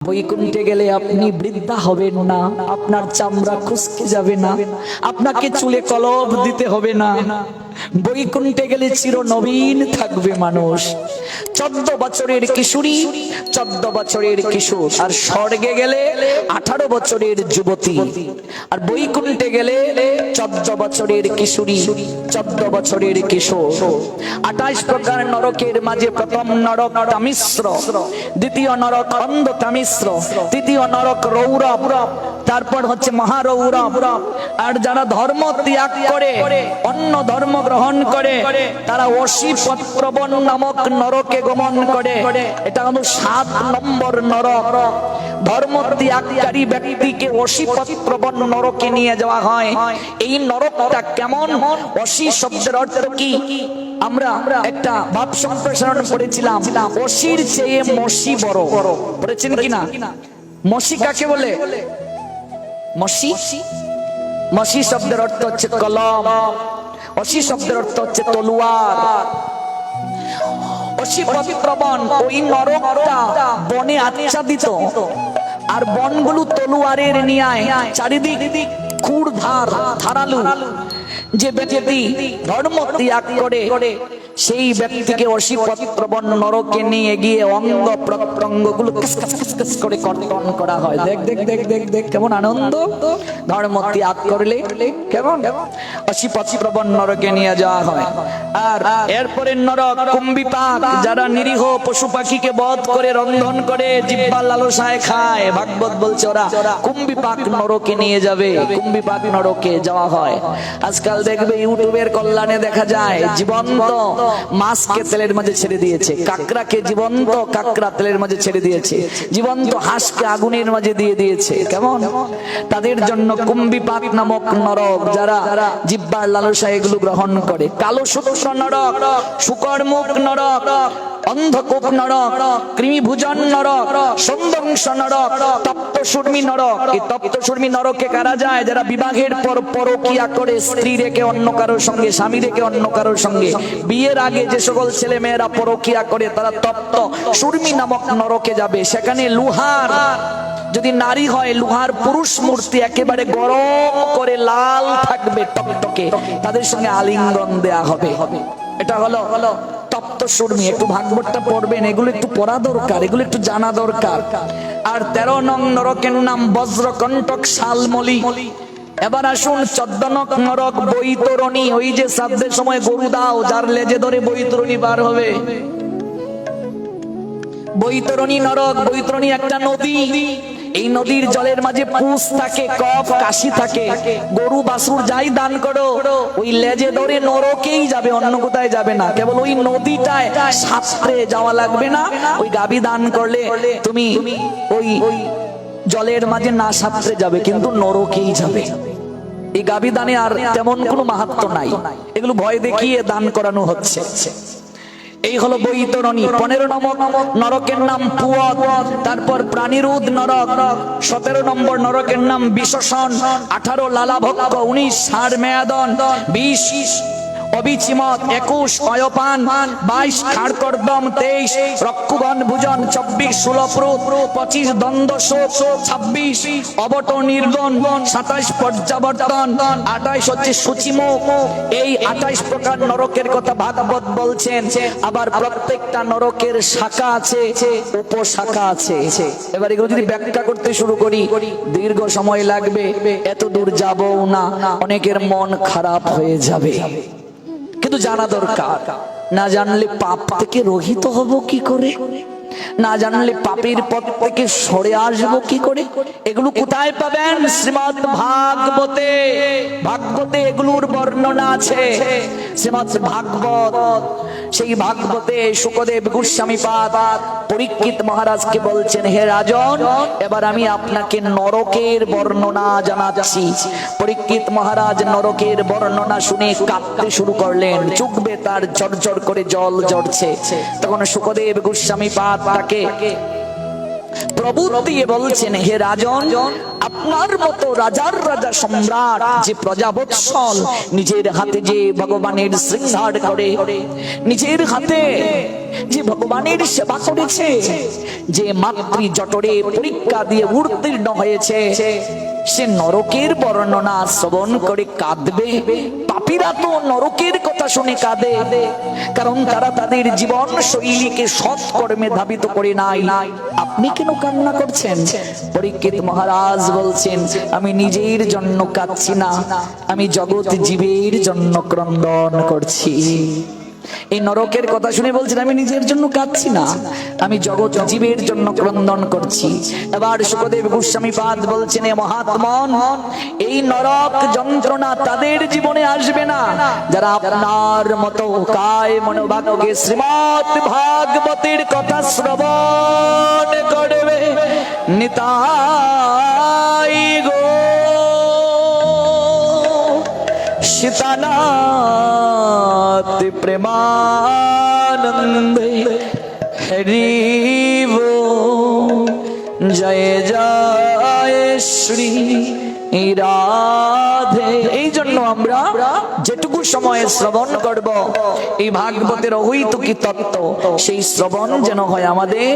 বৈকুণ্ঠে গেলে আপনি বৃদ্ধা হবেন না আপনার চামড়া খুশকে যাবে না আপনাকে চুলে কলব দিতে হবে না। বৈকুণ্ঠে গেলে চির নবীন থাকবে মানুষ। চোদ্দ বছরের কিশোরী, চোদ্দ বছরের কিশোর। আর স্বর্গে গেলে আঠারো বছরের যুবতী। আর বৈকুণ্ঠে গেলে চোদ্দ বছরের কিশোরী, চোদ্দ বছরের কিশোর। আঠাশ প্রকার নরকের মাঝে প্রথম নরক তামিশ্র, দ্বিতীয় নরক অন্ধ তামিশ্র, তৃতীয় নরক রৌরব তারপর হচ্ছে মহারৌরব। আর যারা ধর্ম ত্যাগ করে, অন্য ধর্ম গ্রহণ করে, তারা অসি নামক নরকে গমন করে। এটা হলো সাত নম্বর নরক। ধর্ম ত্যাগকারী ব্যক্তিকে অসি নরকে নিয়ে যাওয়া হয়। এই নরকটা কেমন? অসি শব্দের অর্থ কি? আমরা একটা ভাব সম্প্রসারণ করেছিলাম। অসির চেয়ে মসি বড়। পড়েছেন কিনা? মসি কাকে বলে? মসি? মসি শব্দের অর্থ হচ্ছে কলম। অসি শব্দের অর্থ হচ্ছে তলোয়ার। অসি প্রবণ ওই নরকটা বনে আচ্ছাদিত। আর বনগুলো তলোয়ারের নিয়ায়, চারিদিক খুঁড় ধার ধারালু। যে ব্যক্তি ধর্ম ত্যাগ করে, সেই ব্যক্তিকে অসিপত্রবন নরকে নিয়ে গিয়ে অঙ্গ প্রত্যঙ্গগুলো করে কর্তন করা হয়। দেখ দেখ দেখ দেখ দেখ কেমন আনন্দ। ধর্ম ত্যাগ করলে কেমন? নরকে নিয়ে যাওয়া হয়। আর এরপরে নরক যারা নিরীহ পশু পাখিকে বধ করে, রন্ধন করে জিব্বা লালসায় খায়, ভাগবত বলছে ওরা কুম্বিপাক নরকে নিয়ে যাবে কুম্বিপাক নরকে যাওয়া হয়। আজকাল দেখবে ইউটিউবের কল্যাণে দেখা যায়, জীবন্ত মাছকে তেলের মাঝে ছেড়ে দিয়েছে, কাকড়াকে জীবন্ত কাকড়া তেলের মাঝে ছেড়ে দিয়েছে, জীবন্ত হাঁসকে আগুনের মাঝে দিয়ে দিয়েছে, কেমন? তাদের জন্য কুম্বিপাক নামক নরক, যারা জিব্বার লালসা এগুলো গ্রহণ করে। কালো সূক্ষ্ম নরক শুকরমুখ নরক অন্ধকূপ নরক কৃমিভুজন নরক সন্দংশ নরক তপ্ত সুর্মি নরক এই তপ্ত সুর্মি নরকে কারা যায়? যারা বিবাহের পর পরকিয়া করে, স্ত্রী রেখে অন্য কারোর সঙ্গে, স্বামী রেখে অন্য কারোর সঙ্গে। বিয়ের আগে যে সকল ছেলে মেয়েরা পরকিয়া করে, তারা তপ্ত সুর্মি নামক নরকে যাবে। সেখানে লুহার, যদি নারী হয়, লোহার পুরুষ মূর্তি একেবারে গরম করে লাল থাকবে টকটকে। তাদের সঙ্গে আলিঙ্গন দেয়া হবে। এটা হলো হলো সুরমি, একটু ভাগবতটা পড়বেন, এগুলো একটু পড়া দরকার, এগুলো একটু জানা দরকার। আর তেরো নং নরকের নাম বজ্রকণ্টক শালমলি। এবার আসুন চোদ্দনক নরক বৈতরণী, ওই যে শ্রাদ্ধের সময় গরু দাও, যার লেজে ধরে বৈতরণী বার হবে। বৈতরণী নরক, বৈতরণী একটা নদী। এই নদীর জলের মাঝে পুষ থাকে, কফ, কাশি থাকে। গরু বাসুর যাই দান করো, ওই লেজে ধরে নরকেই যাবে, অন্য কোথায় যাবে না। কেবল ওই নদীটায় শাস্ত্রে যাওয়া লাগবে না। ওই গাবি দান করলে তুমি ওই জলের মাঝে না শাস্ত্রে যাবে, কিন্তু নরকেই যাবে। এই গাবি দানে আর তেমন কোনো মাহাত্ম নাই। এগুলো ভয় দেখিয়ে দান করানো হচ্ছে। এই হলো বৈতরণী পনেরো নম্বর নরকের নাম পুয়ত, তারপর প্রাণীরুদ নরক, সতেরো নম্বর নরকের নাম বিশ্বসন আঠারো লালাভক্ষ উনিশ সার মেয়াদন, বিশ অবিচিমত একুশ অয়পান, বাইশ খাড়কর্দম, তেইশ রক্ষুগণ ভুজন, চব্বিশ ষোলপ্রুত, পঁচিশ দ্বন্দ্ব শোক ছাব্বিশ অবট নির্গণ সাতাইশ পর্যাবর্তন আঠাইশ হচ্ছে সূচিমুখ এই আঠাইশ প্রকার নরকের কথা ভাগবত বলছেন, আবার প্রত্যেকটা নরকের শাখা আছে, উপশাখা আছে। এবার এগুলো যদি ব্যাখ্যা করতে শুরু করি, দীর্ঘ সময় লাগবে এত দূর যাবও না, অনেকের মন খারাপ হয়ে যাবে। কিন্তু জানা দরকার। না জানলে পাপ থেকে রহিত হব কি করে? না জানলে পাপের পথ থেকে সরে আসব কি করে? এগুলো কোথায় পাবেন? শ্রীমদ ভাগবতে। ভাগবতে এগুলোর বর্ণনা আছে। শ্রীমদ ভাগবত সেই ভাগবতে সুখদেব গোস্বামী পাদ পরীক্ষিত মহারাজকে বলছেন, হে রাজন, এবার আমি আপনাকে নরকের বর্ণনা জানা জানাচ্ছি। পরীক্ষিত মহারাজ নরকের বর্ণনা শুনে কাঁদতে শুরু করলেন। চুকবে তার ঝরঝর করে জল ঝরছে। তখন সুখদেব গোস্বামী পাদ তাকে প্রভু দিয়ে বলছেন, হে রাজন আপনার মতো রাজার রাজা সম্রাট, যে প্রজাবৎসল, নিজের হাতে যে ভগবানের শৃঙ্গার করে নিজের হাতে যে ভগবানের সেবা করেছে, যে মাতৃ জটরে পরীক্ষা দিয়ে উত্তীর্ণ হয়েছে, সে নরকের বর্ণনা শ্রবণ করে কাঁদবে। পাপীরা তো নরকের কথা শুনে কাঁদে। কারণ তারা তাদের জীবন শৈলীকে সৎ কর্মে ধাবিত করে নাই। আপনি কেন কান্না করছেন? পরীক্ষিত মহারাজ বলছেন, আমি নিজের জন্য কাঁদছি না। আমি জগৎ জীবের জন্য ক্রন্দন করছি। এই নরকের কথা শুনে বলছেন, আমি নিজের জন্য কাঁদছি না। আমি জগৎ জীবের জন্য ক্রন্দন করছি। এবার সুখদেব গোস্বামী পাদ বলছেন, এ মহাত্মন, এই নরক যন্ত্রণা তাদের জীবনে আসবে না। যারা আপনার মতো কায় মনোভাগ্যে শ্রীমৎ ভাগবতের কথা শ্রবণ করবে, নিতাই গো শীতনাথ প্রেমানন্দে হরিব জয় জয় শ্রী রাধে এই জন্য আমরা সময় শ্রবণ করব? এই ভাগবতের অহৈতুকী তত্ত্ব? সেই শ্রবণ যেন হয় আমাদের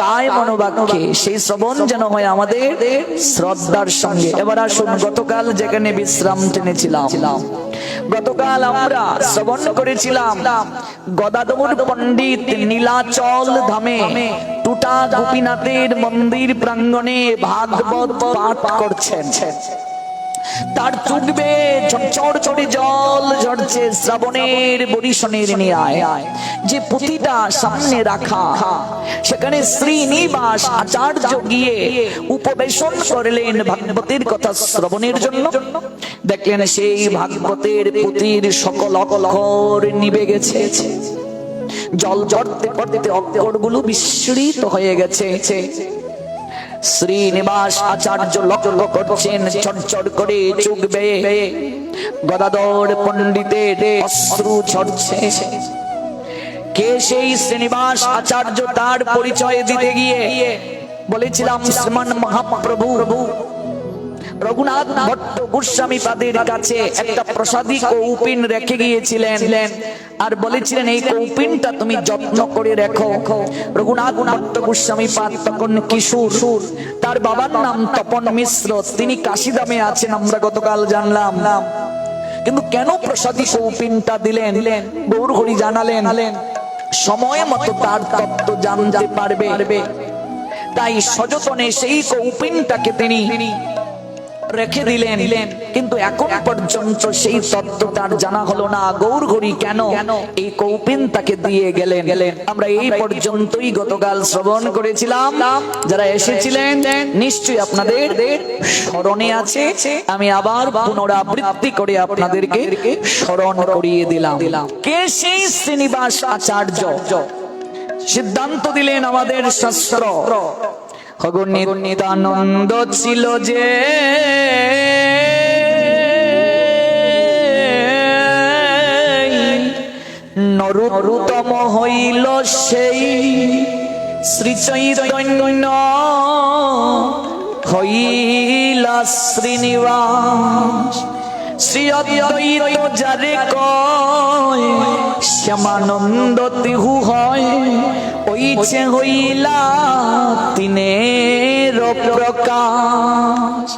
কায় মনোবাক্যে, সেই শ্রবণ যেন হয় আমাদের শ্রদ্ধার সঙ্গে। এবার আসুন, গতকাল যেখানে বিশ্রাম টেনেছিলাম, গতকাল আমরা শ্রবণ করেছিলাম গদাধর পণ্ডিত নীলাচল ধামে। টুটা গোপীনাথের মন্দির প্রাঙ্গণে ভাগবত পাঠ করছেন। তার চুকবে ঝরঝর চড়ে জল ঝরছে শ্রাবণের বরিশনের নিয়ায়। যে পুঁথিটা সামনে রাখা, সেখানে শ্রীনিবাস আচার্য গিয়ে উপবেশন করলেন ভাগবতের কথা শ্রবণের জন্য। দেখলেন সেই ভাগবতের পুঁথির সকল অকলহর নিবে গেছে। জল জড়তে পড়তে অক্ষরগুলো বিস্মৃত হয়ে গেছে। শ্রীনিবাস আচার্য লক্ষ্য করছেন ছটছট করে চুকবে গদাধর পণ্ডিতের অশ্রু ছড়ছে কে সেই শ্রীনিবাস আচার্য তার পরিচয় দিতে গিয়ে বলেছিলাম, শ্রীমান মহাপ্রভু রঘুনাথ ভট্ট গোস্বামী পাদের কাছে একটা প্রসাদী কৌপিন রেখে গিয়েছিলেন। আর বলেছিলেন, এই কৌপিনটা তুমি যত্ন করে রেখো। রঘুনাথ ভট্ট গোস্বামী পাদ তখন কিশোর। তার বাবার নাম তপন মিশ্র। তিনি কাশিদামে আছেন, আমরা গতকাল জানলাম। কিন্তু কেন প্রসাদী কৌপিনটা দিলেন? গৌর হরি জানালেন, সময় মতো তার তত্ত্ব জানতে পারবে। তাই সযতনে সেই কৌপিনটাকে তিনি রেখে দিলেন। কিন্তু এখন পর্যন্ত সেই তত্ত্ব তার জানা হলো না। গৌর ঘড়ি কেন? এই কৌপিন তাকে দিয়ে গেলেন গেলেন। আমরা এই পর্যন্তই গতকাল শ্রবণ করেছিলাম। যারা এসেছিলেন, নিশ্চয়ই আপনাদের স্মরণে আছে। আমি আবার পুনরাবৃত্তি করে আপনাদেরকে স্মরণ করিয়ে দিলাম। কে সেই শ্রীনিবাস আচার্য? সিদ্ধান্ত দিলেন আমাদের শাস্ত্র। নিতানন্দ ছিল যে নরুতম হইল সেই শ্রী চৈতন্য হইলা শ্রীনিবাস। শ্রী যারে কয় শ্যামানন্দ তিহু হয়। ওইছে হইলা তিনের প্রকাশ।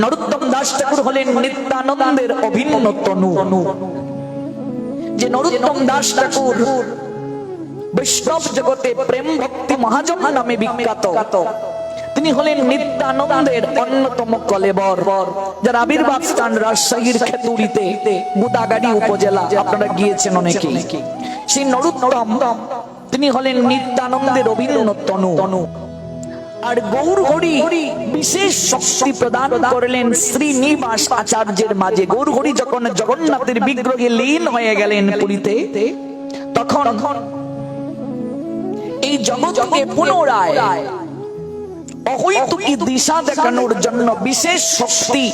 নরোত্তম দাস ঠাকুর হলেন নিত্যানন্দের অভিন্ন তনু। যে নরোত্তম দাস ঠাকুর বৈষ্ণব জগতে প্রেম ভক্তি মহাজন নামে বিখ্যাত। তিনি হলেন নিত্যানন্দের অন্যতম কলেবর, যার আবির্ভাব স্থান রাজশাহীর খেতুরিতে বুদাগাড়ি উপজেলা। আপনারা গিয়েছেন অনেকে সেই নরোত্তম, তিনি হলেন নিত্যানন্দের অভিন্ন তনু। আর গৌর হরি বিশেষ শক্তি প্রদান করলেন শ্রীনিবাস আচার্যের মাঝে। গৌর হরি যখন জগন্নাথের বিগ্রহে লীন হয়ে গেলেন পুরীতে, তখন এই জগৎকে পুনরায় অহৈতুকী দিশা দেখানোর জন্য বিশেষ শক্তি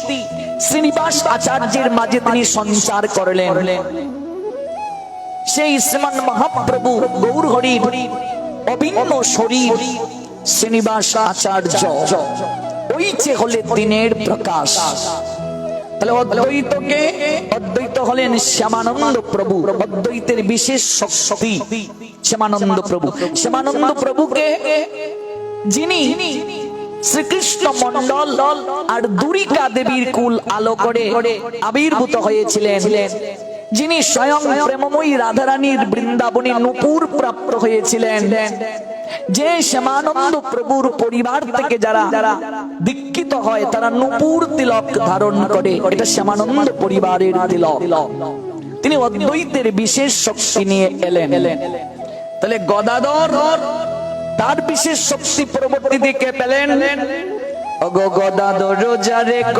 শ্রীনিবাস আচার্যের মাঝে তিনি সঞ্চার করলেন। সেই শ্রীমান মহাপ্রভু গৌর হরি অভিন্ন শরীর শ্রীনিবাস আচার্য। ওই যে হলে দিনের প্রকাশ। তাহলে অদ্বৈতকে অদ্বৈত হলেন শ্যামানন্দ প্রভু। অদ্বৈতের বিশেষ শক্তি শ্যামানন্দ প্রভু। শ্যামানন্দ প্রভুকে যিনি শ্রীকৃষ্ণ মন্ডল আর দুরিকা দেবীর কুল আলো করে আবির্ভূত হয়েছিলেন। যিনি স্বয়ং প্রেমময়ী রাধারানীর বৃন্দাবনে নূপুর প্রাপ্ত হয়েছিলেন। যে শ্যামানন্দ প্রভুর পরিবার থেকে যারা দীক্ষিত হয়, তারা নূপুর তিলক ধারণ করে। এটা শ্যামানন্দ পরিবারের তিলক। তিনি অদ্বৈতের বিশেষ শক্তি নিয়ে এলেন। তাহলে গদাধর তার বিশেষ শক্তি পরবর্তী দিকে পেলেন। অগো গদাধর যারে ক।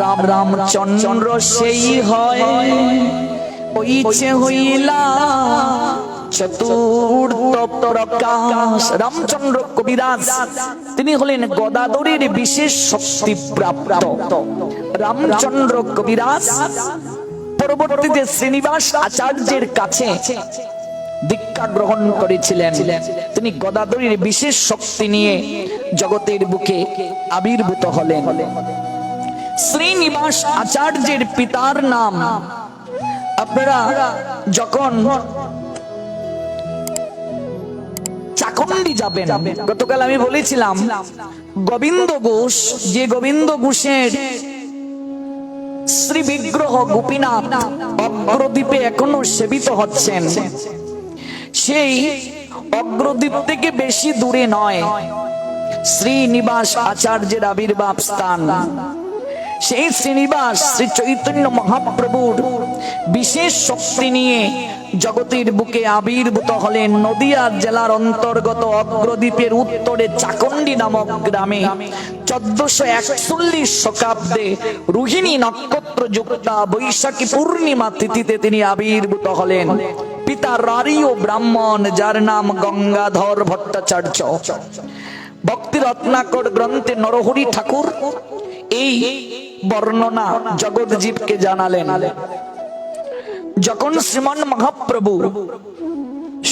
রাম রাম চন্দ্র সেই হয়। ওইছে হইলা রামচন্দ্র কবিরাজ, তিনি হলেন গদাদরের বিশেষ শক্তি প্রাপ্ত। রামচন্দ্র কবিরাজ পরবর্তীতে শ্রীনিবাস আচার্যের কাছে দীক্ষা গ্রহণ করেছিলেন, তিনি গদাধরীর বিশেষ শক্তি নিয়ে জগতের বুকে আবির্ভূত হলেন। শ্রীনিবাস আচার্যের পিতার নাম আপনারা যখন চাকন্ডি যাবেন, গতকাল আমি বলেছিলাম, গোবিন্দ ঘোষ, যে গোবিন্দ ঘোষের শ্রী বিগ্রহ গোপীনাথ অগ্রদ্বীপে এখনও সেবিত হচ্ছেন। সেই অগ্রদ্বীপ থেকে বেশি দূরে নয়। শ্রীনিবাস আচার্যের আবির্ভাব স্থান। সেই শ্রীনিবাস শ্রী চৈতন্য মহাপ্রভুর বিশেষ শক্তি নিয়ে জগতের বুকে আবির্ভূত হলেন নদিয়া জেলার অন্তর্গত অগ্রদ্বীপের উত্তরে চাকন্ডি নামক গ্রামে। চোদ্দশো একচল্লিশ শতাব্দে রোহিণী নক্ষত্র যুক্তা বৈশাখী পূর্ণিমা তিথিতে তিনি আবির্ভূত হলেন। পিতা রারীয় ব্রাহ্মণ, যার নাম গঙ্গাধর ভট্টাচার্য। ভক্তি রত্নাকর গ্রন্থে নরহরি ঠাকুর এই বর্ণনা জগৎজীবকে জানালেন। যখন শ্রীমন মহাপ্রভু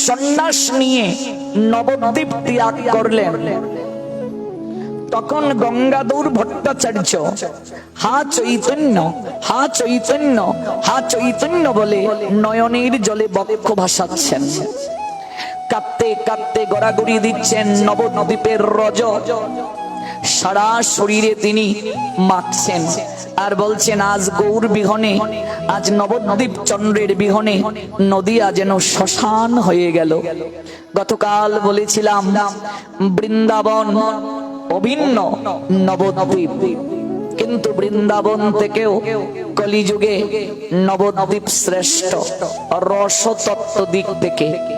সন্ন্যাস নিয়ে নবদ্বীপ ত্যাগ করলেন, তখন গঙ্গাধর ভট্টাচার্য, হা চৈতন্য হা চৈতন্য হা চৈতন্য বলে নয়নের জলে বক্ষ ভাসাচ্ছেন। কাঁদতে কাঁদতে গড়াগড়ি দিচ্ছেন নবদ্বীপের রজ। সারা শরীরে তিনি মাখছেন। আর বলছেন, আজ গৌর বিহনে, আজ নবদ্বীপ চন্দ্রের বিহনে নদিয়া যেন শ্মশান হয়ে গেল। গতকাল বলেছিলাম, বৃন্দাবন অভিন্ন নবদ্বীপ। কিন্তু বৃন্দাবন থেকেও কলিযুগে নবদ্বীপ শ্রেষ্ঠ। রসতত্ত্ব দিক থেকে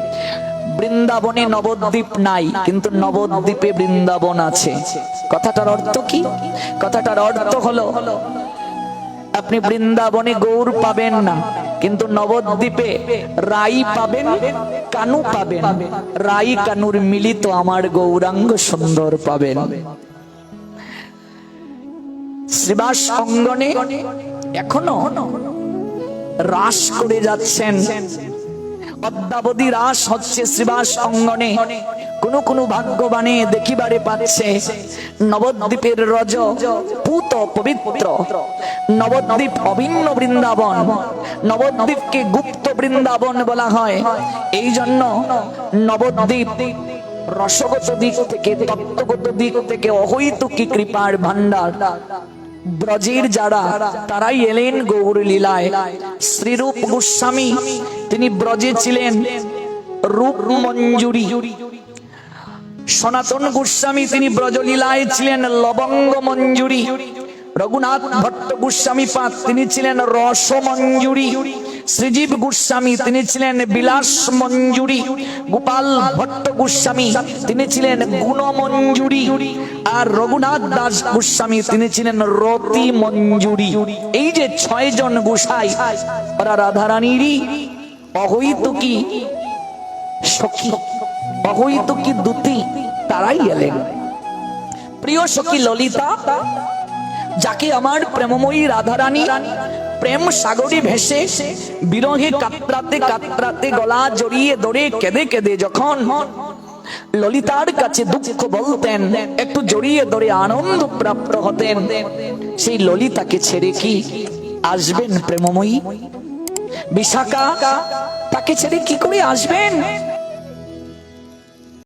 বৃন্দাবনে নবদ্বীপ নাই, কিন্তু নবদ্বীপে বৃন্দাবন আছে। কথাটার অর্থ কি? কথাটার অর্থ হলো, আপনি বৃন্দাবনে গৌর পাবেন না, কিন্তু নবদ্বীপে রাই পাবেন, কানু পাবেন। রাই কানুর মিলিত আমার গৌরাঙ্গ সুন্দর পাবেন। শ্রীবাস অঙ্গনে এখনও রাস করে যাচ্ছেন অদ্যাবধি রাস হচ্ছে শ্রীবাস অঙ্গনে। কোন কোন ভাগ্যবানে দেখিবারে পাচ্ছে নবদ্বীপের রজ পুত পবিত্র। নবদ্বীপ অভিন্ন বৃন্দাবন। নবদ্বীপকে গুপ্ত বৃন্দাবন বলা হয়। এই জন্য নবদ্বীপ রসগত দিক থেকে তত্ত্বগত দিক থেকে অহৈতুকী কৃপার ভান্ডার ব্রজের যারা, তারাই এলেন গৌর লীলায়। শ্রীরূপ গোস্বামী, তিনি ব্রজে ছিলেন। রূপ মঞ্জুরি। সনাতন গোস্বামী, তিনি ব্রজলীলায় ছিলেন। লবঙ্গ মঞ্জুরি। রঘুনাথ ভট্ট গোস্বামী পাত তিনি ছিলেন রস মঞ্জুরি শ্রীজীব গোস্বামী, তিনি ছিলেন বিলাস মঞ্জুরি। গোপাল ভট্ট গোস্বামী, তিনি ছিলেন গুণ মঞ্জুরি। আর রঘুনাথ দাস গোস্বামী, তিনি ছিলেন রতি মঞ্জুরি। এই যে ছয় জন গোসাই, ওরা রাধারানীরই, অহৈতুকী সখী, অহৈতুকী দুতি, তারাই এলেন। প্রিয় সখী ললিতা যাকে আমার প্রেমময়ী রাধারানী প্রেম সাগরে ভেসে বিরহে কাতরাতে কাতরাতে গলা জড়িয়ে দড়ে কেঁদে কেঁদে যখন ললিতার কাছে দুঃখ বলতেন, একটু জড়িয়ে ধরে আনন্দ প্রাপ্ত হতেন, সেই ললিতাকে ছেড়ে কি আসবেন প্রেমময়ী? বিশাখা তাকে ছেড়ে কি করে আসবেন?